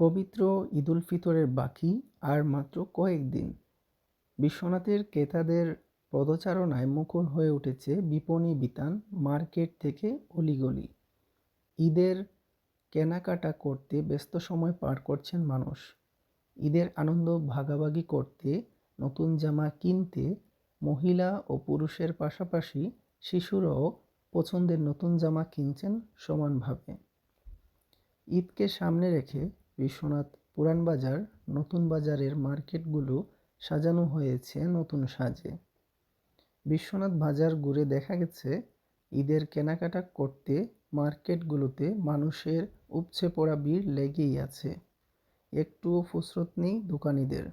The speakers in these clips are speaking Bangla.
পবিত্র ঈদুল ফিতরের বাকি আর মাত্র কয়েকদিন বিশ্বনাথের ক্রেতাদের পদচারণায় মুখর হয়ে উঠেছে বিপণী বিতান মার্কেট থেকে অলিগলি। ঈদের কেনাকাটা করতে ব্যস্ত সময় পার করছেন মানুষ। ঈদের আনন্দ ভাগাভাগি করতে নতুন জামা কিনতে মহিলা ও পুরুষের পাশাপাশি শিশুরাও পছন্দের নতুন জামা কিনছেন সমানভাবে। ঈদকে সামনে রেখে বিশ্বনাথ পুরানবাজার নতুন বাজারের মার্কেটগুলো সাজানো হয়েছে নতুন সাজে। বিশ্বনাথ বাজার ঘুরে দেখা গেছে, ঈদের কেনাকাটা করতে মার্কেটগুলোতে মানুষের উপচে পড়া ভিড় লেগেই আছে। একটুও ফুসরত নেই দোকানিদের।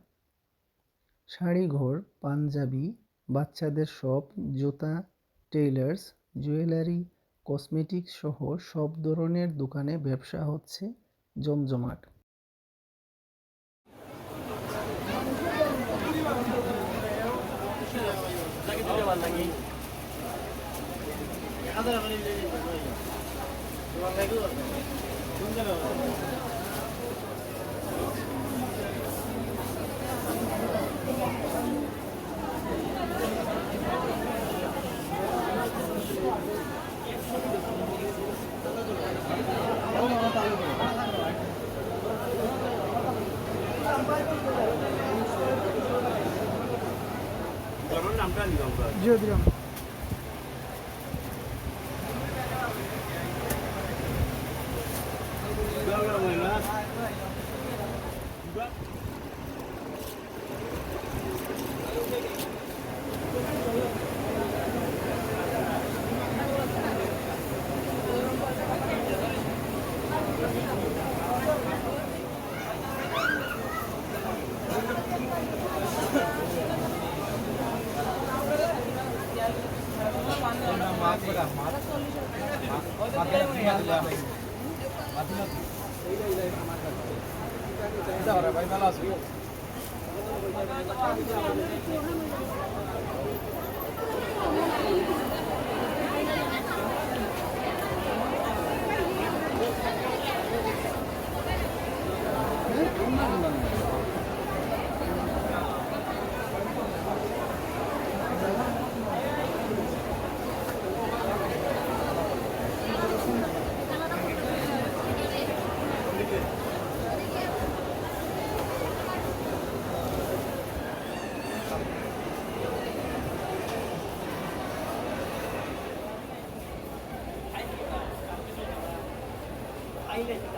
শাড়িঘর, পাঞ্জাবি, বাচ্চাদের শপ জুতা, টেইলার্স, জুয়েলারি, কসমেটিক্স সহ সব ধরনের দোকানে ব্যবসা হচ্ছে জমজমাট। lagi هذا الأغنية اللي يتغير والله يقول كنت أنا Thank you. జ్యోతిరామ్ भाई? ahí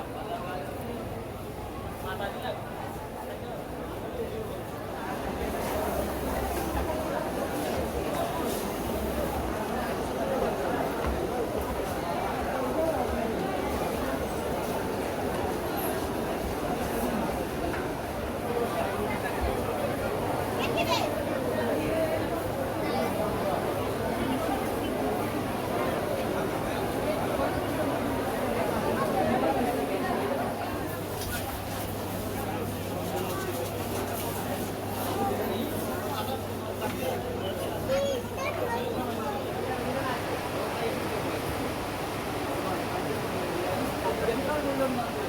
了吗？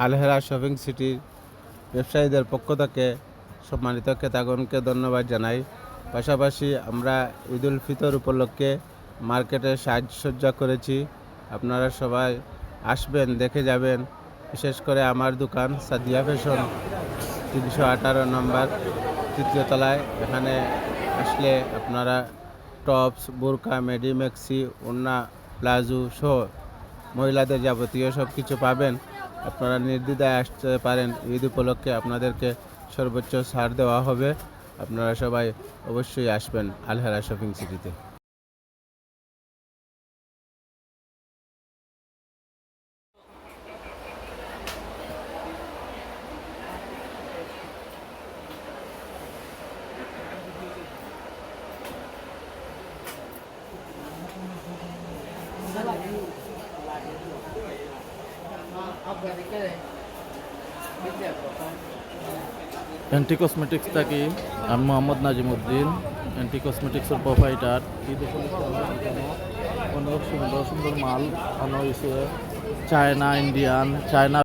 আলহেরা শপিং সিটির ব্যবসায়ীদের পক্ষ থেকে সম্মানিত ক্রেতাগণকে ধন্যবাদ জানাই। পাশাপাশি আমরা ঈদুল ফিতর উপলক্ষে মার্কেটে সাজসজ্জা করেছি। আপনারা সবাই আসবেন, দেখে যাবেন। বিশেষ করে আমার দোকান সাদিয়া ফ্যাশন তিনশো আঠারো নম্বর তৃতীয় তলায়। এখানে আসলে আপনারা টপস বোরকা মেডিমেক্সি ওন্না প্লাজো সহ মহিলাদের যাবতীয় সব কিছু পাবেন। আপনারা নির্দ্বিধায় আসতে পারেন। ঈদ উপলক্ষে আপনাদেরকে সর্বোচ্চ ছাড় দেওয়া হবে। আপনারা সবাই অবশ্যই আসবেন আলহেরা শপিং সিটিতে। অ্যান্টি কসমেটিক্স থাকি আমি মোহাম্মদ নাজিমুদ্দিন অ্যান্টি কসমেটিক্সের প্রোভাইডার এখানে অনেক সুন্দর সুন্দর মাল আনা হয়েছে। China Indian China